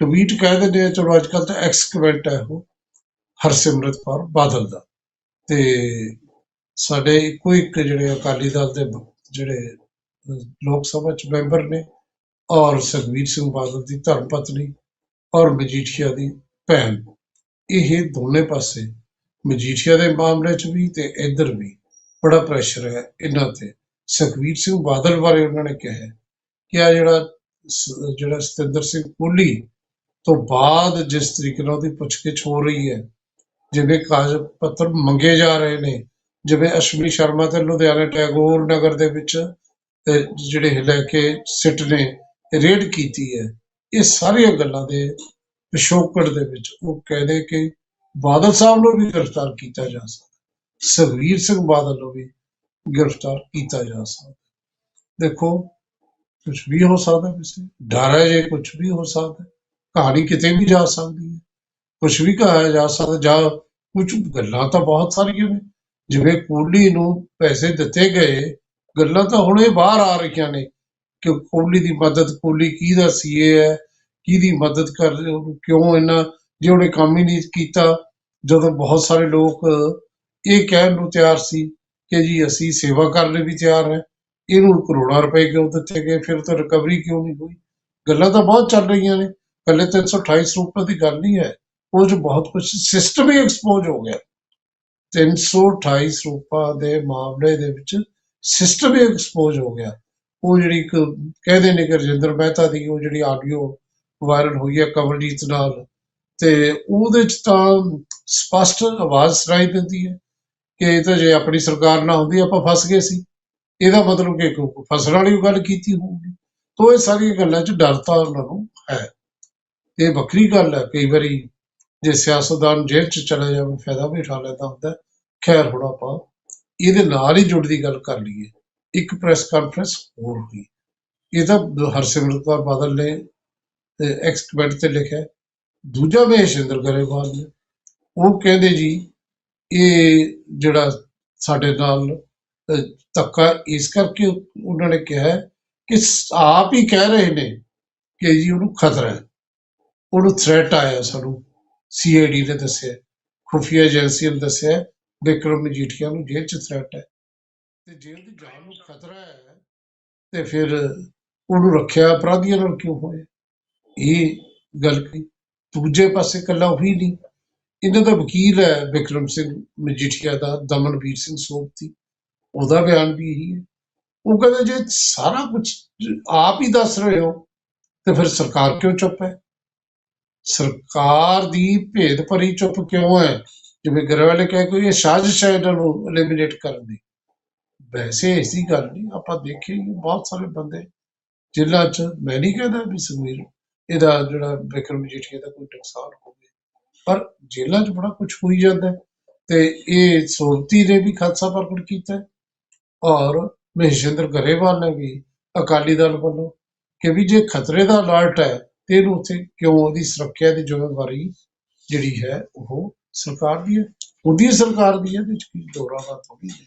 Tweet ਕਹਿ ਦਿੰਦੇ ਆ, ਚਲੋ ਅੱਜ ਕੱਲ ਤਾਂ ਐਕਸਕਵੈਂਟ ਹੈ ਉਹ ਹਰਸਿਮਰਤ ਕੌਰ ਬਾਦਲ ਦਾ। ਤੇ ਸਾਡੇ ਇੱਕੋ ਇੱਕ ਜਿਹੜੇ ਅਕਾਲੀ ਦਲ ਦੇ ਜਿਹੜੇ ਲੋਕ ਸਭਾ ਚ ਮੈਂਬਰ ਨੇ, ਔਰ ਸੁਖਬੀਰ ਸਿੰਘ ਬਾਦਲ ਦੀ ਧਰਮ ਪਤਨੀ ਔਰ ਮਜੀਠੀਆ ਦੀ ਭੈਣ। ਇਹ ਦੋਨੇ ਪਾਸੇ ਮਜੀਠੀਆ ਦੇ ਮਾਮਲੇ ਚ ਵੀ ਤੇ ਇੱਧਰ ਵੀ ਬੜਾ ਪ੍ਰੈਸ਼ਰ ਹੈ ਇਹਨਾਂ ਤੇ। ਸੁਖਬੀਰ ਸਿੰਘ ਬਾਦਲ ਬਾਰੇ ਉਹਨਾਂ ਨੇ ਕਿਹਾ ਕਿ ਆ ਜਿਹੜਾ ਜਿਹੜਾ ਸਤਿੰਦਰ ਸਿੰਘ ਕੋਹਲੀ ਤੋਂ ਬਾਅਦ ਜਿਸ ਤਰੀਕੇ ਨਾਲ ਉਹਦੀ ਪੁੱਛਗਿੱਛ ਹੋ ਰਹੀ ਹੈ, ਜਿਵੇਂ ਕਾਗਜ਼ ਪੱਤਰ ਮੰਗੇ ਜਾ ਰਹੇ ਨੇ, ਜਿਵੇਂ ਅਸ਼ਵਨੀ ਸ਼ਰਮਾ ਤੇ ਲੁਧਿਆਣਾ ਟੈਗੋਰ ਨਗਰ ਦੇ ਵਿੱਚ ਜਿਹੜੇ ਲੈ ਕੇ ਸਿੱਟ ਨੇ, ਰੇਡ ਕੀਤੀ ਹੈ, ਇਹ ਸਾਰੀਆਂ ਗੱਲਾਂ ਦੇ ਪਿਛੋਕੜ ਦੇ ਵਿੱਚ ਉਹ ਕਹਿੰਦੇ ਕਿ ਬਾਦਲ ਸਾਹਿਬ ਨੂੰ ਵੀ ਗ੍ਰਿਫਤਾਰ ਕੀਤਾ ਜਾ ਸਕਦਾ ਸੁਖਬੀਰ ਸਿੰਘ ਬਾਦਲ ਨੂੰ ਵੀ ਗ੍ਰਿਫਤਾਰ ਕੀਤਾ ਜਾ ਸਕਦਾ ਦੇਖੋ ਕੁਝ ਵੀ ਹੋ ਸਕਦਾ ਕਿਸੇ ਡਰ ਹੈ ਜੇ ਕੁਝ ਵੀ ਹੋ ਸਕਦਾ ਕਹਾਣੀ ਕਿਤੇ ਵੀ ਜਾ ਸਕਦੀ ਹੈ। ਕੁਝ ਵੀ ਕਹਾਇਆ ਜਾ ਸਕਦਾ, ਜਾਂ ਕੁਝ ਗੱਲਾਂ ਤਾਂ ਬਹੁਤ ਸਾਰੀਆਂ ਨੇ। ਜਿਵੇਂ ਕੋਹਲੀ ਨੂੰ ਪੈਸੇ ਦਿੱਤੇ ਗਏ, ਗੱਲਾਂ ਤਾਂ ਹੁਣੇ ਬਾਹਰ ਆ ਰਹੀਆਂ ਨੇ ਕਿ ਕੋਹਲੀ ਦੀ ਮਦਦ ਕੋਹਲੀ ਕਿਹਦਾ ਸੀਏ ਹੈ, ਕਿਹਦੀ ਮਦਦ ਕਰ ਕਿਉਂ ਇੰਨਾ ਜੇ ਉਹਨੇ ਕੰਮ ਹੀ ਨਹੀਂ ਕੀਤਾ, ਜਦੋਂ ਬਹੁਤ ਸਾਰੇ ਲੋਕ ਇਹ ਕਹਿਣ ਨੂੰ ਤਿਆਰ ਸੀ ਕਿ ਜੀ ਅਸੀਂ ਸੇਵਾ ਕਰਨ ਲਈ ਵੀ ਤਿਆਰ ਹੈ। ਇਹਨੂੰ ਕਰੋੜਾਂ ਰੁਪਏ ਕਿਉਂ ਦਿੱਤੇ ਗਏ? ਫਿਰ ਤਾਂ ਰਿਕਵਰੀ ਕਿਉਂ ਨਹੀਂ ਹੋਈ? ਗੱਲਾਂ ਤਾਂ ਬਹੁਤ ਚੱਲ ਰਹੀਆਂ ਨੇ। ਕੱਲੇ 328 ਰੁਪਏ ਦੀ ਗੱਲ ਨਹੀਂ ਹੈ, ਉਹ 'ਚ ਬਹੁਤ ਕੁਝ ਸਿਸਟਮ ਹੀ ਐਕਸਪੋਜ਼ ਹੋ ਗਿਆ। 328 ਰੁਪਏ ਦੇ ਮਾਮਲੇ ਦੇ ਵਿੱਚ ਸਿਸਟਮ ਹੀ ਐਕਸਪੋਜ਼ ਹੋ ਗਿਆ। ਉਹ ਜਿਹੜੀ ਇੱਕ ਕਹਿੰਦੇ ਨੇ ਕਿ ਰਜਿੰਦਰ ਮਹਿਤਾ ਦੀ ਉਹ ਜਿਹੜੀ ਆਡੀਓ ਵਾਇਰਲ ਹੋਈ ਹੈ ਕਮਲਜੀਤ ਨਾਲ, ਤੇ ਉਹਦੇ ਚ ਤਾਂ ਸਪਸ਼ਟ ਆਵਾਜ਼ ਸੁਣਾਈ ਦਿੰਦੀ ਹੈ ਕਿ ਇਹ ਤਾਂ ਜੇ ਆਪਣੀ ਸਰਕਾਰ ਨਾ ਹੁੰਦੀ, ਆਪਾਂ ਫਸ ਗਏ ਸੀ। ਇਹਦਾ ਮਤਲਬ ਕਿ ਫਸਣ ਵਾਲੀ ਗੱਲ ਕੀਤੀ ਹੋਊਗੀ। ਤੋਂ ਇਹ ਸਾਰੀਆਂ ਗੱਲਾਂ 'ਚ ਡਰ ਤਾਂ ਉਹਨਾਂ ਨੂੰ ਹੈ। ਇਹ ਵੱਖਰੀ ਗੱਲ ਹੈ ਕਈ ਵਾਰੀ ਜੇ ਸਿਆਸਤਦਾਨ ਜੇਲ੍ਹ 'ਚ ਚਲਾ ਜਾਵੇ ਫਾਇਦਾ ਵੀ ਉਠਾ ਲੈਂਦਾ ਹੁੰਦਾ ਖੈਰ ਹੁਣ ਆਪਾਂ ਇਹਦੇ ਨਾਲ ਹੀ ਜੁੜਦੀ ਗੱਲ ਕਰ ਲਈਏ। ਇੱਕ ਪ੍ਰੈਸ ਕਾਨਫਰੰਸ ਹੋਰ ਹੋਈ। ਇਹ ਤਾਂ ਹਰਸਿਮਰਤ ਕੌਰ ਬਾਦਲ ਨੇ ਐਕਸ ਕਮੈਂਟ ਤੇ ਲਿਖਿਆ। ਹੈ। ਦੂਜਾ ਮਹੇਸ਼ਿੰਦਰ ਗਰੇਵਾਲ ਨੇ। ਉਹ ਕਹਿੰਦੇ ਜੀ ਇਹ ਜਿਹੜਾ ਸਾਡੇ ਨਾਲ ਅਹ, ਧੱਕਾ ਇਸ ਕਰਕੇ ਉਹਨਾਂ ਨੇ ਕਿਹਾ ਕਿ ਆਪ ਹੀ ਕਹਿ ਰਹੇ ਨੇ ਕਿ ਜੀ ਉਹਨੂੰ ਖਤਰਾ ਹੈ। ਉਹਨੂੰ ਥ੍ਰੈਟ ਆਇਆ ਸਾਨੂੰ ਸੀਆਈਡੀ ਨੇ ਦੱਸਿਆ, ਖੁਫੀਆ ਏਜੰਸੀ ਨੇ ਦੱਸਿਆ ਬਿਕਰਮ ਮਜੀਠੀਆ ਨੂੰ ਜੇਲ੍ਹ 'ਚ ਥ੍ਰੈਟ ਹੈ। ਤੇ ਜੇਲ੍ਹ ਦੀ ਜਾਨ ਨੂੰ ਖਤਰਾ ਹੈ ਤੇ ਫਿਰ ਉਹਨੂੰ ਰੱਖਿਆ, ਅਪਰਾਧੀਆਂ ਨਾਲ ਕਿਉਂ ਹੋਇਆ? ਇਹ ਗੱਲ ਕਹੀ। ਦੂਜੇ ਪਾਸੇ ਕੱਲਾ ਉਹੀ ਨਹੀਂ। ਇਹਨਾਂ ਦਾ ਵਕੀਲ ਹੈ ਬਿਕਰਮ ਸਿੰਘ ਮਜੀਠੀਆ ਦਾ, ਦਮਨਵੀਰ ਸਿੰਘ ਸੋਪਤੀ ਉਹਦਾ ਬਿਆਨ ਵੀ ਇਹੀ ਹੈ। ਉਹ ਕਹਿੰਦੇ, ਜੇ ਸਾਰਾ ਕੁਝ ਆਪ ਹੀ ਦੱਸ ਰਹੇ ਹੋ, ਤੇ ਫਿਰ ਸਰਕਾਰ ਕਿਉਂ ਚੁੱਪ ਹੈ? ਸਰਕਾਰ ਦੀ ਭੇਦ ਭਰੀ ਚੁੱਪ ਕਿਉਂ ਹੈ? ਜਿਵੇਂ ਗਰੇਵਾਲ ਨੇ ਕਿਹਾ ਕਿ ਇਹ ਸਾਜ਼ਿਸ਼ ਹੈ ਇਹਨਾਂ ਨੂੰ ਐਲੀਮੀਨੇਟ ਕਰਨ ਦੀ। ਵੈਸੇ ਐਸੀ ਗੱਲ ਨਹੀਂ, ਆਪਾਂ ਦੇਖੇ ਬਹੁਤ ਸਾਰੇ ਬੰਦੇ ਜਿਨ੍ਹਾਂ 'ਚ, ਮੈਂ ਨਹੀਂ ਕਹਿੰਦਾ ਵੀ ਸਮੀਰ ਇਹਦਾ ਜਿਹੜਾ ਵਿਕਰਮ ਮਜੀਠੀਆ ਦਾ ਕੋਈ ਨੁਕਸਾਨ ਹੋਵੇ, ਪਰ ਜੇਲ੍ਹਾਂ 'ਚ ਬੜਾ ਕੁਝ ਹੋਈ ਜਾਂਦਾ ਤੇ ਇਹ ਸੋਲਤੀ ਨੇ ਵੀ ਖਾਦਸਾ ਪ੍ਰਗਟ ਕੀਤਾ ਔਰ ਮਹਿਸ਼ਿੰਦਰ ਗਰੇਵਾਲ ਨੇ ਵੀ ਅਕਾਲੀ ਦਲ ਵੱਲੋਂ ਕਿ ਵੀ ਜੇ ਖਤਰੇ ਦਾ ਅਲਰਟ ਹੈ ਤੇ ਇਹਨੂੰ ਉੱਥੇ ਕਿਉਂ ਉਹਦੀ ਸੁਰੱਖਿਆ ਦੀ ਜ਼ਿੰਮੇਵਾਰੀ ਜਿਹੜੀ ਹੈ ਉਹ ਸਰਕਾਰ ਦੀ ਹੈ? ਉਹਦੀ ਸਰਕਾਰ ਦੀ ਹੈ, ਵਿੱਚ ਕੀ ਦੋਰਾ ਬਾਤ ਹੋ ਹੈ?